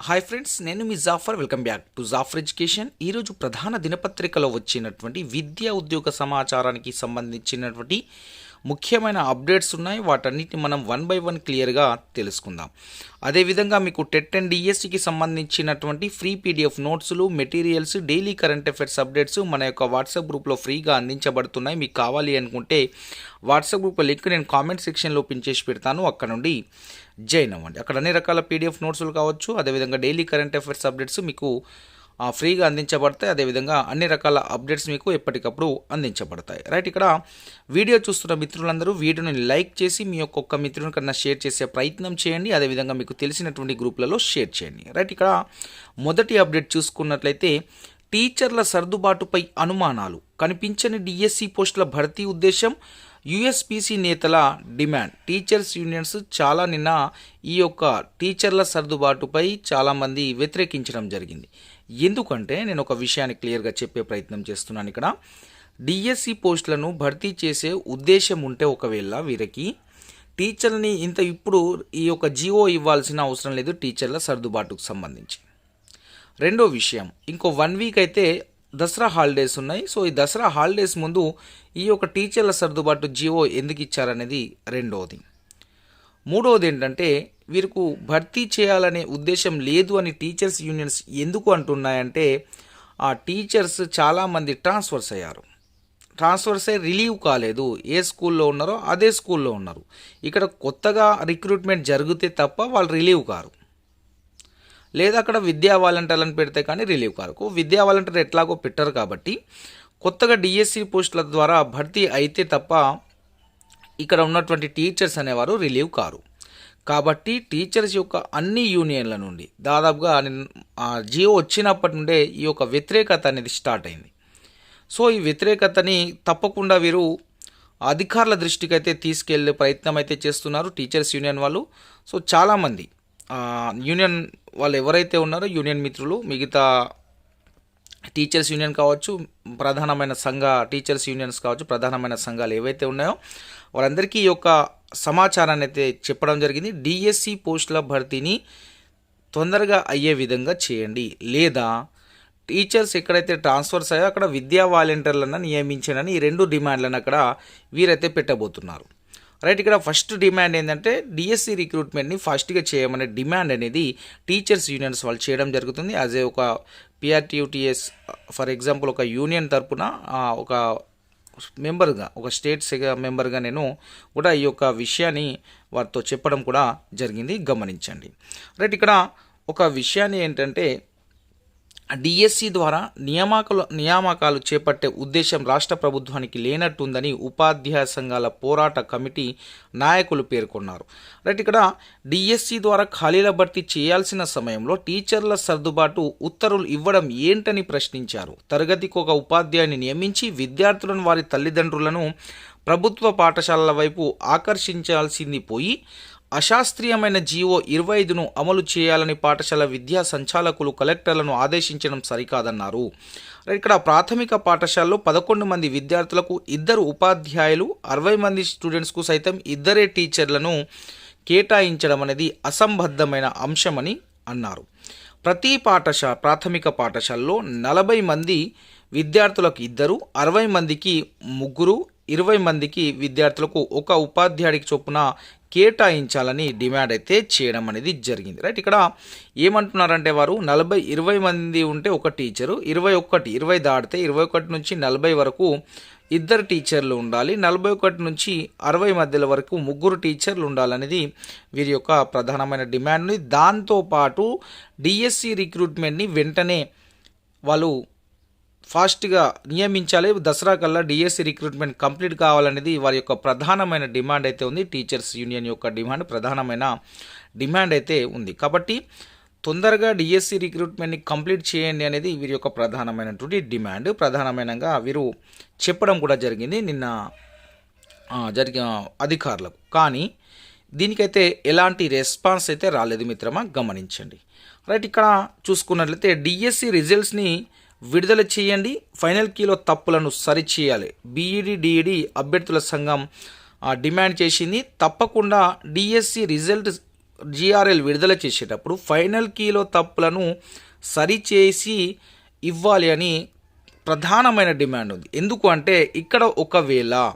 Hi friends నేను మీ Jafar welcome back to Jafar education ఈరోజు ప్రధాన దినపత్రికలో వచ్చినటువంటి విద్యా ఉద్యోగ సమాచారానికి సంబంధించినటువంటి ముఖ్యమైన అప్డేట్స్ ఉన్నాయి. వాటన్నిటిని మనం వన్ బై వన్ క్లియర్గా తెలుసుకుందాం. అదేవిధంగా మీకు టెట్ అండ్ డిఎస్సికి సంబంధించినటువంటి ఫ్రీ పీడిఎఫ్ నోట్స్లు materials daily current affairs updates మన యొక్క వాట్సాప్ గ్రూప్లో ఫ్రీగా అందించబడుతున్నాయి. మీకు కావాలి అనుకుంటే వాట్సాప్ గ్రూప్ లింక్ నేను కామెంట్ సెక్షన్లో పిన్ చేసి పెడతాను. అక్కడ నుండి జాయిన్ అవ్వండి. అక్కడ అన్ని రకాల పీడిఎఫ్ నోట్స్లు కావచ్చు. అదేవిధంగా డైలీ కరెంట్ అఫైర్స్ అప్డేట్స్ మీకు ఫ్రీగా అందించబడతాయి. అదేవిధంగా అన్ని రకాల అప్డేట్స్ మీకు ఎప్పటికప్పుడు అందించబడతాయి. రైట్ ఇక్కడ వీడియో చూస్తున్న మిత్రులందరూ వీడియోని లైక్ చేసి మీ యొక్క మిత్రుని కన్నా షేర్ చేసే ప్రయత్నం చేయండి. అదేవిధంగా మీకు తెలిసినటువంటి గ్రూప్లలో షేర్ చేయండి. రైట్ ఇక్కడ మొదటి అప్డేట్ చూసుకున్నట్లయితే టీచర్ల సర్దుబాటుపై అనుమానాలు. కనిపించని డిఎస్సి పోస్టుల భర్తీ ఉద్దేశం యుఎస్పిసి నేతల డిమాండ్. టీచర్స్ యూనియన్స్ చాలా నిన్న ఈ యొక్క టీచర్ల సర్దుబాటుపై చాలామంది వ్యతిరేకించడం జరిగింది. ఎందుకంటే నేను ఒక విషయాన్ని క్లియర్గా చెప్పే ప్రయత్నం చేస్తున్నాను ఇక్కడ. డిఎస్సి పోస్టులను భర్తీ చేసే ఉద్దేశం ఉంటే ఒకవేళ వీరికి టీచర్ని ఇంత ఇప్పుడు ఈ యొక్క జీవో ఇవ్వాల్సిన అవసరం లేదు టీచర్ల సర్దుబాటుకు సంబంధించి. రెండో విషయం ఇంకో వన్ వీక్ అయితే దసరా హాలిడేస్ ఉన్నాయి. సో ఈ దసరా హాలిడేస్ ముందు ఈ యొక్క టీచర్ల సర్దుబాటు జీవో ఎందుకు ఇచ్చారనేది రెండవది. మూడవది ఏంటంటే వీరికి భర్తీ చేయాలనే ఉద్దేశం లేదు అని టీచర్స్ యూనియన్స్ ఎందుకు అంటున్నాయంటే ఆ టీచర్స్ చాలామంది ట్రాన్స్ఫర్స్ అయ్యారు. ట్రాన్స్ఫర్స్ అయ్యి రిలీవ్ కాలేదు. ఏ స్కూల్లో ఉన్నారో అదే స్కూల్లో ఉన్నారు. ఇక్కడ కొత్తగా రిక్రూట్మెంట్ జరిగితే తప్ప వాళ్ళు రిలీవ్ కారు. లేదా అక్కడ విద్యా వాలంటీర్లను పెడితే కానీ రిలీవ్ కారు. విద్యా వాలంటీర్ ఎట్లాగో పెట్టరు కాబట్టి కొత్తగా డిఎస్సి పోస్టుల ద్వారా భర్తీ అయితే తప్ప ఇక్కడ ఉన్నటువంటి టీచర్స్ అనేవారు రిలీవ్ కారు. కాబట్టి టీచర్స్ యొక్క అన్ని యూనియన్ల నుండి దాదాపుగా జియో వచ్చినప్పటి నుండే ఈ యొక్క వ్యతిరేకత అనేది స్టార్ట్ అయింది. సో ఈ వ్యతిరేకతని తప్పకుండా వీరు అధికారుల దృష్టికి అయితే తీసుకెళ్ళే ప్రయత్నం అయితే చేస్తున్నారు టీచర్స్ యూనియన్ వాళ్ళు. సో చాలామంది యూనియన్ వాళ్ళు ఎవరైతే ఉన్నారో యూనియన్ మిత్రులు మిగతా టీచర్స్ యూనియన్ కావచ్చు ప్రధానమైన సంఘ టీచర్స్ యూనియన్స్ కావచ్చు ప్రధానమైన సంఘాలు ఏవైతే ఉన్నాయో వాళ్ళందరికీ ఈ యొక్క సమాచారాన్ని అయితే చెప్పడం జరిగింది. డిఎస్సి పోస్టుల భర్తీని తొందరగా అయ్యే విధంగా చేయండి. లేదా టీచర్స్ ఎక్కడైతే ట్రాన్స్ఫర్స్ అయ్యో అక్కడ విద్యా వాలంటీర్లను నియమించానని ఈ రెండు డిమాండ్లను అక్కడ వీరైతే పెట్టబోతున్నారు. రైట్ ఇక్కడ ఫస్ట్ డిమాండ్ ఏంటంటే డిఎస్సి రిక్రూట్మెంట్ని ఫాస్ట్గా చేయమనే డిమాండ్ అనేది టీచర్స్ యూనియన్స్ వాళ్ళు చేయడం జరుగుతుంది. యాజ్ ఏ ఒక పిఆర్టీయూటీఎస్ ఫర్ ఎగ్జాంపుల్ ఒక యూనియన్ తరపున ఒక మెంబర్గా ఒక స్టేట్ మెంబర్గా నేను కూడా ఈ యొక్క విషయాన్ని వారితో చెప్పడం కూడా జరిగింది. గమనించండి. రైట్ ఇక్కడ ఒక విషయాన్ని ఏంటంటే డిఎస్సి ద్వారా నియామకాలు నియామకాలు చేపట్టే ఉద్దేశం రాష్ట్ర ప్రభుత్వానికి లేనట్టుందని ఉపాధ్యాయ సంఘాల పోరాట కమిటీ నాయకులు పేర్కొన్నారు. రైట్ ఇక్కడ డిఎస్సి ద్వారా ఖాళీల భర్తీ చేయాల్సిన సమయంలో టీచర్ల సర్దుబాటు ఉత్తర్వులు ఇవ్వడం ఏంటని ప్రశ్నించారు. తరగతికి ఒక ఉపాధ్యాయుని నియమించి విద్యార్థులను వారి తల్లిదండ్రులను ప్రభుత్వ పాఠశాలల వైపు ఆకర్షించాల్సింది పోయి అశాస్త్రీయమైన జీవో ఇరవై ఐదును అమలు చేయాలని పాఠశాల విద్యా సంచాలకులు కలెక్టర్లను ఆదేశించడం సరికాదన్నారు. ఇక్కడ ప్రాథమిక పాఠశాలలో పదకొండు మంది విద్యార్థులకు ఇద్దరు ఉపాధ్యాయులు అరవై మంది స్టూడెంట్స్కు సైతం ఇద్దరే టీచర్లను కేటాయించడం అనేది అసంబద్ధమైన అంశమని అన్నారు. ప్రతి పాఠశాల ప్రాథమిక పాఠశాలలో నలభై మంది విద్యార్థులకు ఇద్దరు అరవై మందికి ముగ్గురు ఇరవై మందికి విద్యార్థులకు ఒక ఉపాధ్యాయుడికి చొప్పున కేటాయించాలని డిమాండ్ అయితే చేయడం అనేది జరిగింది. రైట్ ఇక్కడ ఏమంటున్నారంటే వారు నలభై ఇరవై మంది ఉంటే ఒక టీచరు ఇరవై ఒకటి ఇరవై దాటితే ఇరవై ఒకటి నుంచి నలభై వరకు ఇద్దరు టీచర్లు ఉండాలి నలభై ఒకటి నుంచి అరవై మధ్యల వరకు ముగ్గురు టీచర్లు ఉండాలనేది వీరి యొక్క ప్రధానమైన డిమాండ్ ఉంది దాంతోపాటు డిఎస్సి రిక్రూట్మెంట్ని వెంటనే వాళ్ళు ఫాస్ట్గా నియమించాలి. దసరా కల్లా డిఎస్సి రిక్రూట్మెంట్ కంప్లీట్ కావాలనేది వారి యొక్క ప్రధానమైన డిమాండ్ అయితే ఉంది. టీచర్స్ యూనియన్ యొక్క డిమాండ్ ప్రధానమైన డిమాండ్ అయితే ఉంది. కాబట్టి తొందరగా డిఎస్సి రిక్రూట్మెంట్ని కంప్లీట్ చేయండి అనేది వీరి యొక్క ప్రధానమైనటువంటి డిమాండ్. ప్రధానమైనగా వీరు చెప్పడం కూడా జరిగింది నిన్న జరిగిన అధికారులకు. కానీ దీనికైతే ఎలాంటి రెస్పాన్స్ అయితే రాలేదు మిత్రమా? గమనించండి. రైట్ ఇక్కడ చూసుకున్నట్లయితే డిఎస్సి రిజల్ట్స్ని విడుదల చేయండి. ఫైనల్ కీలో తప్పులను సరిచేయాలి. బీఈడి డిఈడి అభ్యర్థుల సంఘం ఆ, డిమాండ్ చేసింది. తప్పకుండా డిఎస్సి రిజల్ట్ జిఆర్ఎల్ విడుదల చేసేటప్పుడు ఫైనల్ కీలో తప్పులను సరిచేసి ఇవ్వాలి అని ప్రధానమైన డిమాండ్ ఉంది. ఎందుకు అంటే ఇక్కడ ఒకవేళ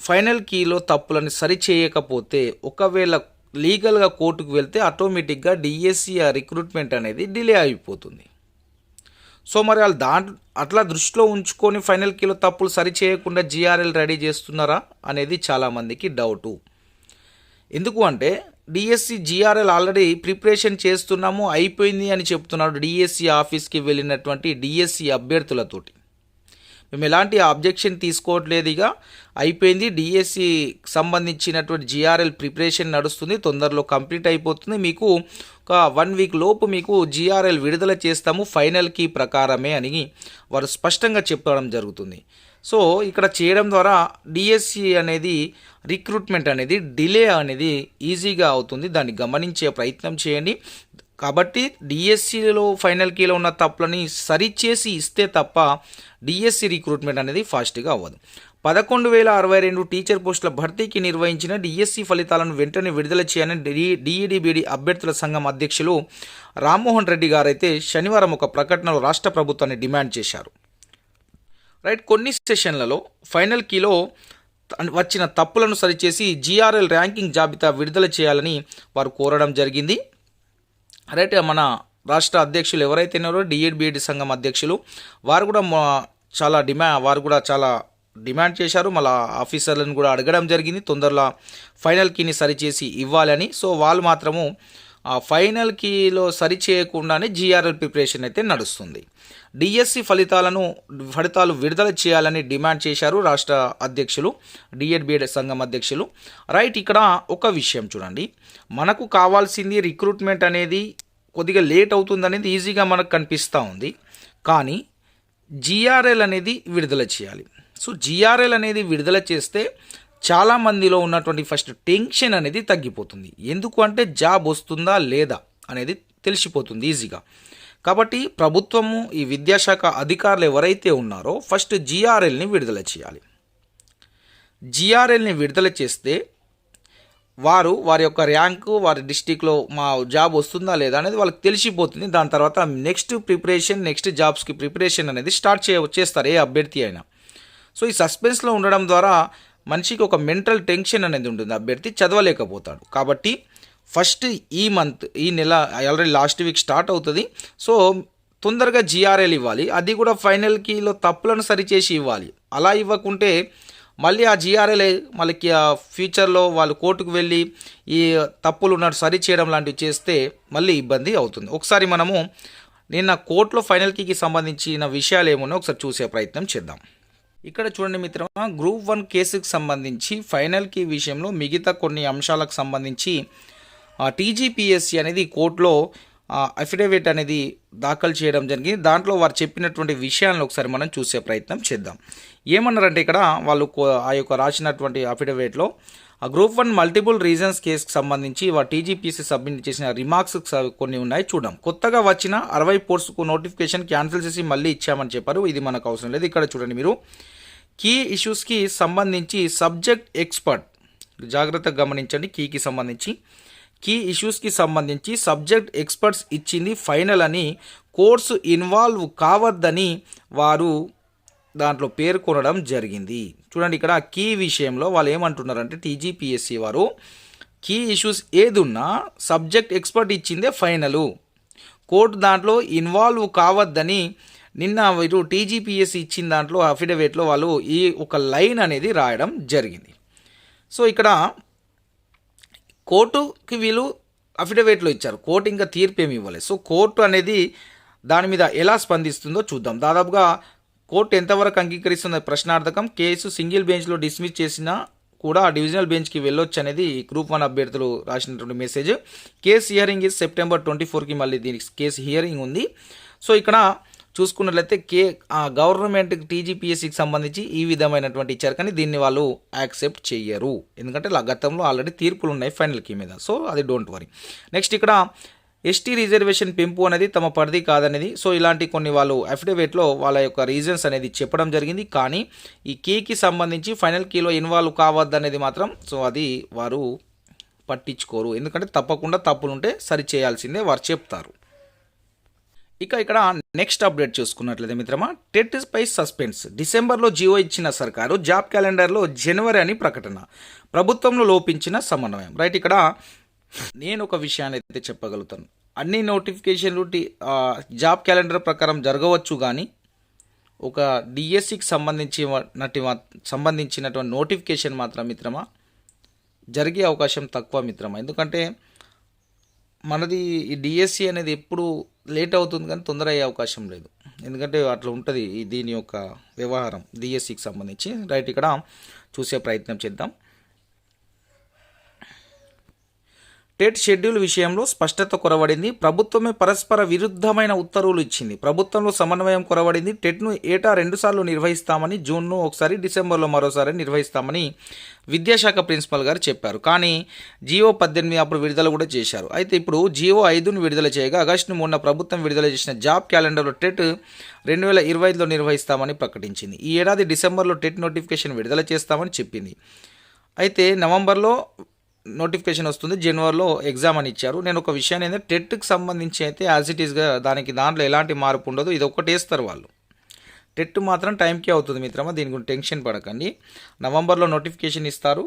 ఫైనల్ కీలో తప్పులను సరిచేయకపోతే ఒకవేళ లీగల్గా కోర్టుకు వెళ్తే ఆటోమేటిక్గా డిఎస్సి ఆ రిక్రూట్మెంట్ అనేది డిలే అయిపోతుంది. సో మరి వాళ్ళు దాంట్ అట్లా దృష్టిలో ఉంచుకొని ఫైనల్ కిలో తప్పులు సరి చేయకుండా జిఆర్ఎల్ రెడీ చేస్తున్నారా అనేది చాలామందికి డౌటు. ఎందుకు అంటే డిఎస్సి జిఆర్ఎల్ ఆల్రెడీ ప్రిపరేషన్ చేస్తున్నాము అయిపోయింది అని చెప్తున్నాడు డిఎస్సి ఆఫీస్కి వెళ్ళినటువంటి డిఎస్సి అభ్యర్థులతోటి. మేము ఎలాంటి అబ్జెక్షన్ తీసుకోవట్లేదు ఇక. అయిపోయింది. డిఎస్సి సంబంధించినటువంటి జిఆర్ఎల్ ప్రిపరేషన్ నడుస్తుంది. తొందరలో కంప్లీట్ అయిపోతుంది. మీకు ఒక వన్ వీక్ లోపు మీకు జిఆర్ఎల్ విడుదల చేస్తాము. ఫైనల్ కీ ప్రకారమే అని వారు స్పష్టంగా చెప్పడం జరుగుతుంది. సో ఇక్కడ చేయడం ద్వారా డిఎస్సి అనేది రిక్రూట్మెంట్ అనేది డిలే అనేది ఈజీగా అవుతుంది. దాన్ని గమనించే ప్రయత్నం చేయండి. కాబట్టి డిఎస్సిలో ఫైనల్ కీలో ఉన్న తప్పులని సరిచేసి ఇస్తే తప్ప డిఎస్సి రిక్రూట్మెంట్ అనేది ఫాస్ట్గా అవ్వదు. పదకొండు వేల అరవై రెండు టీచర్ పోస్టుల భర్తీకి నిర్వహించిన డిఎస్సి ఫలితాలను వెంటనే విడుదల చేయాలని డి డిఈడిబిడి అభ్యర్థుల సంఘం అధ్యక్షులు రామ్మోహన్ రెడ్డి గారైతే శనివారం ఒక ప్రకటనలో రాష్ట్ర ప్రభుత్వాన్ని డిమాండ్ చేశారు. రైట్ కొన్ని సెషన్లలో ఫైనల్ కీలో వచ్చిన తప్పులను సరిచేసి జీఆర్ఎల్ ర్యాంకింగ్ జాబితా విడుదల చేయాలని వారు కోరడం జరిగింది. రైట్ మన రాష్ట్ర అధ్యక్షులు ఎవరైతే ఉన్నారో డిఎడ్బిఎడ్ సంఘం అధ్యక్షులు వారు కూడా మా- చాలా డిమా వారు కూడా చాలా డిమాండ్ చేశారు. మళ్ళీ ఆఫీసర్లను కూడా అడగడం జరిగింది. తొందరలో ఫైనల్ కీని సరిచేసి ఇవ్వాలని. సో వాళ్ళు మాత్రము ఆ ఫైనల్ కీలో సరి చేయకుండానే జీఆర్ఎల్ ప్రిపరేషన్ అయితే నడుస్తుంది. డిఎస్సి ఫలితాలను ఫలితాలు విడుదల చేయాలని డిమాండ్ చేశారు రాష్ట్ర అధ్యక్షులు డిఎడ్బిఎడ్ సంఘం అధ్యక్షులు. రైట్ ఇక్కడ ఒక విషయం చూడండి. మనకు కావాల్సింది రిక్రూట్మెంట్ అనేది కొద్దిగా లేట్ అవుతుందనేది ఈజీగా మనకు కనిపిస్తూ ఉంది. కానీ జిఆర్ఎల్ అనేది విడుదల చేయాలి. సో జిఆర్ఎల్ అనేది విడుదల చేస్తే చాలా మందిలో ఉన్నటువంటి ఫస్ట్ టెన్షన్ అనేది తగ్గిపోతుంది. ఎందుకు అంటే జాబ్ వస్తుందా లేదా అనేది తెలిసిపోతుంది ఈజీగా కాబట్టి ప్రభుత్వము ఈ విద్యాశాఖ అధికారులు ఎవరైతే ఉన్నారో ఫస్ట్ జిఆర్ఎల్ని విడుదల చేయాలి. జిఆర్ఎల్ని విడుదల చేస్తే వారు వారి యొక్క ర్యాంకు వారి డిస్టిక్లో మా జాబ్ వస్తుందా లేదా అనేది వాళ్ళకి తెలిసిపోతుంది. దాని తర్వాత నెక్స్ట్ ప్రిపరేషన్ నెక్స్ట్ జాబ్స్కి ప్రిపరేషన్ అనేది స్టార్ట్ చే చేస్తారు ఏ అభ్యర్థి అయినా. సో ఈ సస్పెన్స్లో ఉండడం ద్వారా మనిషికి ఒక మెంటల్ టెన్షన్ అనేది ఉంటుంది. అభ్యర్థి చదవలేకపోతాడు. కాబట్టి ఫస్ట్ ఈ మంత్ ఈ నెల ఆల్రెడీ లాస్ట్ వీక్ స్టార్ట్ అవుతుంది. సో తొందరగా జిఆర్ఎల్ ఇవ్వాలి. అది కూడా ఫైనల్ కీలో తప్పులను సరిచేసి ఇవ్వాలి. అలా ఇవ్వకుంటే మళ్ళీ ఆ జిఆర్ఎల్ఏ మళ్ళీ ఆ ఫ్యూచర్లో వాళ్ళు కోర్టుకు వెళ్ళి ఈ తప్పులు ఉన్నట్టు సరి చేయడం లాంటివి చేస్తే మళ్ళీ ఇబ్బంది అవుతుంది. ఒకసారి మనము నిన్న కోర్టులో ఫైనల్ కీకి సంబంధించిన విషయాలు ఏమున్నాయో ఒకసారి చూసే ప్రయత్నం చేద్దాం. ఇక్కడ చూడండి మిత్రమా గ్రూప్ వన్ కేసుకి సంబంధించి ఫైనల్ కీ విషయంలో మిగతా కొన్ని అంశాలకు సంబంధించి టీజీపీఎస్సీ అనేది కోర్టులో అఫిడవిట్ అనేది దాఖలు చేయడం జరిగింది. దాంట్లో వారు చెప్పినటువంటి విషయాలను ఒకసారి మనం చూసే ప్రయత్నం చేద్దాం. ఏమన్నారంటే ఇక్కడ వాళ్ళు ఆ యొక్క రాసినటువంటి అఫిడవిట్లో ఆ గ్రూప్ వన్ మల్టిపుల్ రీజన్స్ కేసుకు సంబంధించి వారు టీజీపీసీ సబ్మిట్ చేసిన రిమార్క్స్ కొన్ని ఉన్నాయి. చూద్దాం. కొత్తగా వచ్చిన అరవై పోర్ట్స్కు నోటిఫికేషన్ క్యాన్సిల్ చేసి మళ్ళీ ఇచ్చామని చెప్పారు. ఇది మనకు అవసరం లేదు. ఇక్కడ చూడండి మీరు. కీ ఇష్యూస్కి సంబంధించి సబ్జెక్ట్ ఎక్స్పర్ట్ జాగ్రత్తగా గమనించండి. కీకి సంబంధించి కీ ఇష్యూస్కి సంబంధించి సబ్జెక్ట్ ఎక్స్పర్ట్స్ ఇచ్చింది ఫైనల్ అని కోర్సు ఇన్వాల్వ్ కావద్దని వారు దాంట్లో పేర్కొనడం జరిగింది. చూడండి ఇక్కడ కీ విషయంలో వాళ్ళు ఏమంటున్నారంటే టీజీపీఎస్సీ వారు కీ ఇష్యూస్ ఏదున్నా సబ్జెక్ట్ ఎక్స్పర్ట్ ఇచ్చిందే ఫైనలు కోర్టు దాంట్లో ఇన్వాల్వ్ కావద్దని నిన్న వీరు టీజీపీఎస్సీ ఇచ్చిన దాంట్లో అఫిడవిట్లో వాళ్ళు ఈ ఒక లైన్ అనేది రాయడం జరిగింది. సో ఇక్కడ కోర్టుకి వీళ్ళు అఫిడవిట్లో ఇచ్చారు. కోర్టు ఇంకా తీర్పు ఏమి ఇవ్వలేదు. సో కోర్టు అనేది దాని మీద ఎలా స్పందిస్తుందో చూద్దాం. దాదాపుగా కోర్టు ఎంతవరకు అంగీకరిస్తున్న ప్రశ్నార్థకం. కేసు సింగిల్ బెంచ్లో డిస్మిస్ చేసినా కూడా డివిజనల్ బెంచ్కి వెళ్ళొచ్చు అనేది గ్రూప్ వన్ అభ్యర్థులు రాసినటువంటి message. Case hearing is September twenty ఫోర్కి మళ్ళీ దీనికి కేసు హియరింగ్ ఉంది. సో ఇక్కడ చూసుకున్నట్లయితే కే ఆ గవర్నమెంట్ టీజీపీఎస్సికి సంబంధించి ఈ విధమైనటువంటి ఇచ్చారు. కానీ దీన్ని వాళ్ళు యాక్సెప్ట్ చేయరు ఎందుకంటే గతంలో ఆల్రెడీ తీర్పులు ఉన్నాయి ఫైనల్ కీ మీద. సో అది డోంట్ వరీ. నెక్స్ట్ ఇక్కడ ఎస్టీ రిజర్వేషన్ పెంపు అనేది తమ పరిధి కాదనేది. సో ఇలాంటి కొన్ని వాళ్ళు అఫిడవిట్లో వాళ్ళ యొక్క రీజన్స్ అనేది చెప్పడం జరిగింది. కానీ ఈ కీకి సంబంధించి ఫైనల్ కీలో ఇన్వాల్వ్ కావద్దనేది మాత్రం సో అది వారు పట్టించుకోరు. ఎందుకంటే తప్పకుండా తప్పులుంటే సరి చేయాల్సిందే వారు చెప్తారు. ఇక ఇక్కడ నెక్స్ట్ అప్డేట్ చూసుకున్నట్లయితే మిత్రమా టెట్ పై సస్పెన్స్ డిసెంబర్లో జియో ఇచ్చిన సర్కారు జాబ్ క్యాలెండర్లో జనవరి అని ప్రకటన. ప్రభుత్వంలో లోపించిన సమన్వయం. రైట్ ఇక్కడ నేను ఒక విషయాన్ని అయితే చెప్పగలుగుతాను. అన్ని నోటిఫికేషన్లు జాబ్ క్యాలెండర్ ప్రకారం జరగవచ్చు కానీ ఒక డిఎస్సికి సంబంధించి సంబంధించినటువంటి నోటిఫికేషన్ మాత్రం మిత్రమా జరిగే అవకాశం తక్కువ మిత్రమా. ఎందుకంటే మనది ఈ డిఎస్సి అనేది ఎప్పుడు లేట్ అవుతుంది కానీ తొందర అయ్యే అవకాశం లేదు. ఎందుకంటే అట్లా ఉంటుంది దీని యొక్క వ్యవహారం డిఎస్సికి సంబంధించి. రైట్ ఇక్కడ చూసే ప్రయత్నం చేద్దాం. టెట్ షెడ్యూల్ విషయంలో స్పష్టత కొరవడింది. ప్రభుత్వమే పరస్పర విరుద్ధమైన ఉత్తర్వులు ఇచ్చింది. ప్రభుత్వంలో సమన్వయం కొరవడింది. టెట్ను ఏటా రెండుసార్లు నిర్వహిస్తామని జూన్ను ఒకసారి డిసెంబర్లో మరోసారి నిర్వహిస్తామని విద్యాశాఖ ప్రిన్సిపల్ గారు చెప్పారు. కానీ జియో పద్దెనిమిది అప్పుడు విడుదల కూడా చేశారు. అయితే ఇప్పుడు జియో ఐదును విడుదల చేయగా ఆగస్టు మూడున ప్రభుత్వం విడుదల చేసిన జాబ్ క్యాలెండర్లో టెట్ రెండు వేల ఇరవై ఐదులో నిర్వహిస్తామని ప్రకటించింది. ఈ ఏడాది డిసెంబర్లో టెట్ నోటిఫికేషన్ విడుదల చేస్తామని చెప్పింది. అయితే నవంబర్లో నోటిఫికేషన్ వస్తుంది. జనవరిలో ఎగ్జామ్ అని ఇచ్చారు. నేను ఒక విషయాన్ని ఏంటంటే టెట్కి సంబంధించి అయితే యాజ్ ఇట్ ఈస్గా దానికి దాంట్లో ఎలాంటి మార్పు ఉండదు ఇది ఒక్కటి వేస్తారు వాళ్ళు. టెట్ మాత్రం టైంకే అవుతుంది మిత్రమా దీని గురించి టెన్షన్ పడకండి. నవంబర్లో నోటిఫికేషన్ ఇస్తారు.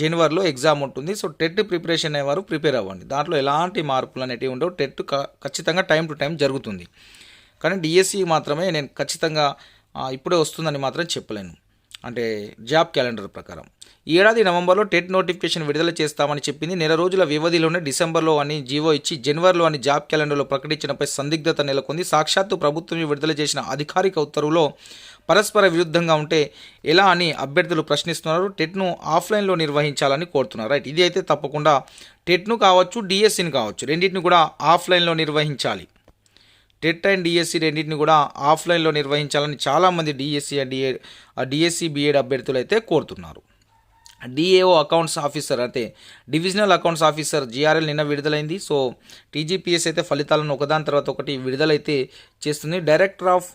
జనవరిలో ఎగ్జామ్ ఉంటుంది. సో టెట్ ప్రిపరేషన్ అయ్యేవారు ప్రిపేర్ అవ్వండి. దాంట్లో ఎలాంటి మార్పులు అనేటివి ఉండవు. టెట్ ఖచ్చితంగా టైం టు టైం జరుగుతుంది. కానీ డిఎస్సి మాత్రమే నేను ఖచ్చితంగా ఇప్పుడే వస్తుందని మాత్రం చెప్పలేను. అంటే జాబ్ క్యాలెండర్ ప్రకారం. ఈ ఏడాది నవంబర్లో టెట్ నోటిఫికేషన్ విడుదల చేస్తామని చెప్పింది. నెల రోజుల వ్యవధిలోనే డిసెంబర్లో అని జీవో ఇచ్చి జనవరిలో అని జాబ్ క్యాలెండర్లో ప్రకటించడంపై సందిగ్ధత నెలకొంది. సాక్షాత్తు ప్రభుత్వం విడుదల చేసిన అధికారిక ఉత్తర్వులో పరస్పర విరుద్ధంగా ఉంటే ఎలా అని అభ్యర్థులు ప్రశ్నిస్తున్నారు. టెట్ను ఆఫ్లైన్లో నిర్వహించాలని కోరుతున్నారు. రైట్ ఇది అయితే తప్పకుండా టెట్ను కావచ్చు డిఎస్సిని కావచ్చు రెండింటిని కూడా ఆఫ్లైన్లో నిర్వహించాలి. టెట్ అండ్ డిఎస్సి రెండింటిని కూడా ఆఫ్లైన్లో నిర్వహించాలని చాలామంది DSC and DA DSC BEd అభ్యర్థులు అయితే కోరుతున్నారు. డిఏఓ అకౌంట్స్ ఆఫీసర్ అంటే డివిజనల్ అకౌంట్స్ ఆఫీసర్ జిఆర్ఎల్ నిన్న విడుదలైంది. సో టీజీపీఎస్ అయితే ఫలితాలను ఒకదాని తర్వాత ఒకటి విడుదలైతే చేస్తుంది. డైరెక్టర్ ఆఫ్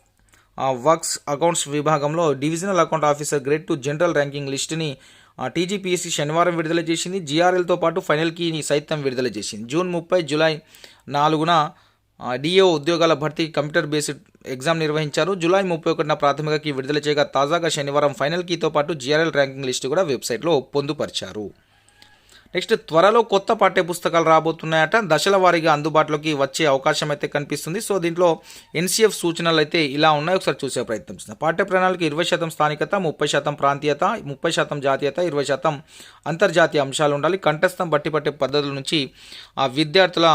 వర్క్స్ అకౌంట్స్ విభాగంలో divisional account officer grade two general ranking లిస్టుని టీజీపీఎస్సీ శనివారం విడుదల చేసింది. జిఆర్ఎల్తో పాటు ఫైనల్ కీని సైతం విడుదల చేసింది. జూన్ ముప్పై జూలై నాలుగున డిఏ ఉద్యోగాల భర్తీ కంప్యూటర్ బేస్డ్ ఎగ్జామ్ నిర్వహించారు. జూలై ముప్పై ఒకటిన ప్రాథమికకి విడుదల చేయగా తాజాగా శనివారం ఫైనల్ కీతో పాటు జిఆర్ఎల్ ర్యాంకింగ్ లిస్టు కూడా వెబ్సైట్లో పొందుపరిచారు. నెక్స్ట్ త్వరలో కొత్త పాఠ్య పుస్తకాలు రాబోతున్నాయట. దశల వారీగా అందుబాటులోకి వచ్చే అవకాశం అయితే కనిపిస్తుంది. సో దీంట్లో ఎన్సీఎఫ్ సూచనలు అయితే ఇలా ఉన్నాయి. ఒకసారి చూసే ప్రయత్నం చేద్దాం. పాఠ్య ప్రణాళిక ఇరవై శాతం స్థానికత ముప్పై శాతం ప్రాంతీయత ముప్పై శాతం జాతీయత ఇరవై శాతం అంతర్జాతీయ అంశాలు ఉండాలి. కంఠస్థం బట్టి పట్టే పద్ధతుల నుంచి ఆ విద్యార్థుల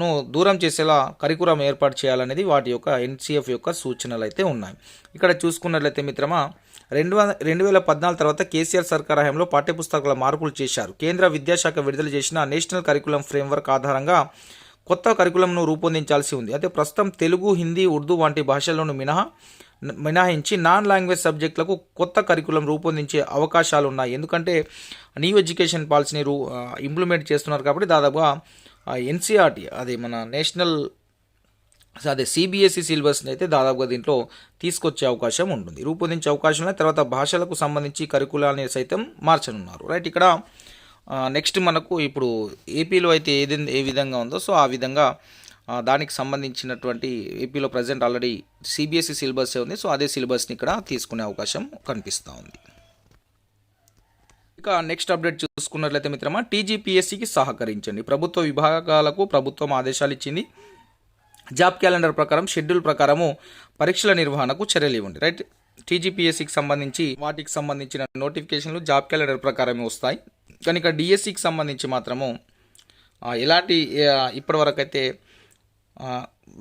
ను దూరం చేసేలా కరికులం ఏర్పాటు చేయాలనేది వాటి యొక్క ఎన్సీఎఫ్ యొక్క సూచనలు అయితే ఉన్నాయి. ఇక్కడ చూసుకున్నట్లయితే మిత్రమా రెండు వంద రెండు వేల పద్నాలుగు తర్వాత కేసీఆర్ సర్కార్ హయాంలో పాఠ్యపుస్తకాల మార్పులు చేశారు. కేంద్ర విద్యాశాఖ విడుదల చేసిన నేషనల్ కరికులం ఫ్రేమ్వర్క్ ఆధారంగా కొత్త కరికులంను రూపొందించాల్సి ఉంది. అయితే ప్రస్తుతం తెలుగు హిందీ ఉర్దూ వంటి భాషలను మినహా మినహాయించి నాన్ లాంగ్వేజ్ సబ్జెక్టులకు కొత్త కరికులం రూపొందించే అవకాశాలు ఉన్నాయి ఎందుకంటే న్యూ ఎడ్యుకేషన్ పాలసీని రూ ఇంప్లిమెంట్ చేస్తున్నారు కాబట్టి దాదాపుగా ఎన్సీఆర్టీ అది మన నేషనల్ అదే సిబిఎస్ఈ సిలబస్ని అయితే దాదాపుగా దీంట్లో తీసుకొచ్చే అవకాశం ఉంటుంది. రూపొందించే అవకాశం తర్వాత భాషలకు సంబంధించి కరికులాన్ని సైతం మార్చనున్నారు. రైట్ ఇక్కడ నెక్స్ట్ మనకు ఇప్పుడు ఏపీలో అయితే ఏది ఏ విధంగా ఉందో సో ఆ విధంగా దానికి సంబంధించినటువంటి ఏపీలో ప్రజెంట్ ఆల్రెడీ సిబిఎస్ఈ సిలబస్ ఉంది. సో అదే సిలబస్ని ఇక్కడ తీసుకునే అవకాశం కనిపిస్తూ ఉంది. ఇక నెక్స్ట్ అప్డేట్ చూసుకున్నట్లయితే మిత్రమా టీజీపీఎస్సీకి సహకరించండి. ప్రభుత్వ విభాగాలకు ప్రభుత్వం ఆదేశాలు ఇచ్చింది. జాబ్ క్యాలెండర్ ప్రకారం షెడ్యూల్ ప్రకారము పరీక్షల నిర్వహణకు చర్యలు ఇవ్వండి. రైట్ టీజీపీఎస్సికి సంబంధించి వాటికి సంబంధించిన నోటిఫికేషన్లు జాబ్ క్యాలెండర్ ప్రకారమే వస్తాయి. కనుక డిఎస్సికి సంబంధించి మాత్రము ఎలాంటి ఇప్పటివరకు అయితే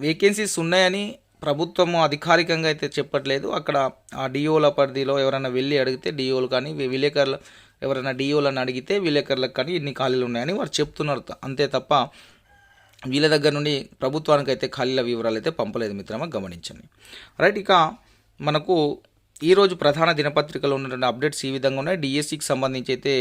వేకెన్సీస్ ఉన్నాయని ప్రభుత్వము అధికారికంగా అయితే చెప్పట్లేదు. అక్కడ ఆ డిఓల పరిధిలో ఎవరైనా వెళ్ళి అడిగితే డిఓలు కానీ విలేకరుల విలేకరులు ఎవరైనా డిఓలను అడిగితే విలేకరులకు కానీ ఇన్ని ఖాళీలు ఉన్నాయని వారు చెప్తున్నారు. అంతే తప్ప వీళ్ళ దగ్గర నుండి ప్రభుత్వానికి అయితే ఖాళీల వివరాలు అయితే పంపలేదు మిత్రమా గమనించండి. రైట్ ఇక మనకు ఈరోజు ప్రధాన దినపత్రికలో ఉన్నటువంటి అప్డేట్స్ ఈ విధంగా ఉన్నాయి. డిఎస్సికి సంబంధించి అయితే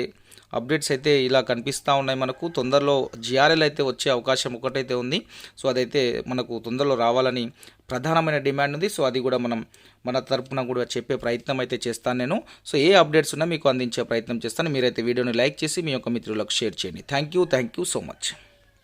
అప్డేట్స్ అయితే ఇలా కనిపిస్తూ ఉన్నాయి మనకు. తొందరలో జిఆర్ఎల్ అయితే వచ్చే అవకాశం ఒకటైతే ఉంది. సో అదైతే మనకు తొందరలో రావాలని ప్రధానమైన డిమాండ్ ఉంది. సో అది కూడా మనం మన తరపున కూడా చెప్పే ప్రయత్నం అయితే చేస్తాను నేను. సో ఏ అప్డేట్స్ ఉన్నా మీకు అందించే ప్రయత్నం చేస్తాను. మీరైతే వీడియోని లైక్ చేసి మీ యొక్క మిత్రులకు షేర్ చేయండి. Thank you thank you so much